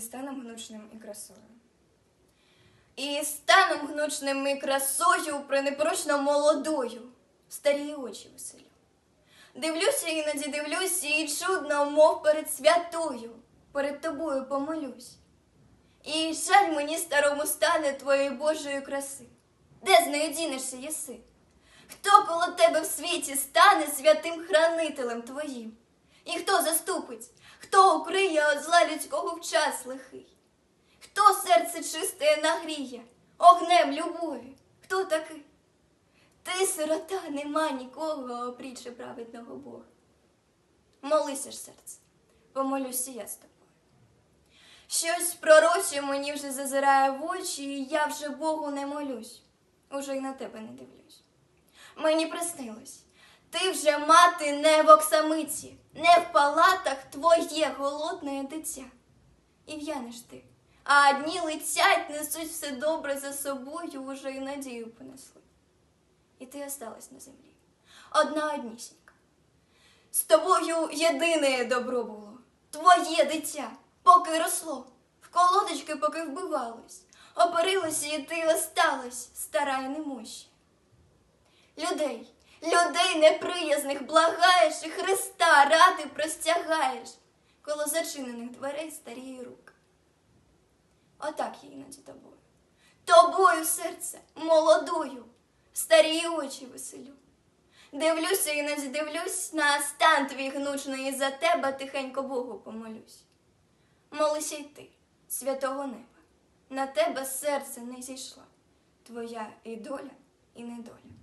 і станом гнучним і красою. І станом гнучним і красою, пренепорочно молодою, старі очі веселю. Дивлюся, іноді дивлюся, і чудно, мов перед святою, перед тобою помолюсь. І жаль мені старому стане твоєї Божої краси. Де з нею дінешся єси? Хто коло тебе в світі стане святим хранителем твоїм? І хто заступить, хто укриє от зла людського в час лихий? Хто серце чисте нагріє, огнем любові? Хто такий? Ти, сирота, нема нікого, опріче праведного Бога. Молися ж, серце, помолюся я з тобою. Щось пророче мені вже зазирає в очі, і я вже Богу не молюсь, уже й на тебе не дивлюсь. Мені приснилось, ти вже мати не в оксамиці, не в палатах твоє голодне дитя. І в'янеш ти, а дні летять, несуть все добре за собою, уже й надію понесли. І ти осталась на землі, одна однісінька. З тобою єдине добро було, твоє дитя, поки росло, в колодочки поки вбивалось, оперилося, і ти осталась, стара й немоща. Людей, людей неприязних благаєш і Христа ради простягаєш, коло зачинених дверей старіє рук. Отак я іноді тобою. Тобою, серце, молодою, старі очі веселю. Дивлюся іноді дивлюсь на стан твій гнучний, і за тебе тихенько Богу помолюсь. Молися й ти, святого неба, на тебе серце не зійшла, твоя і доля, і недоля.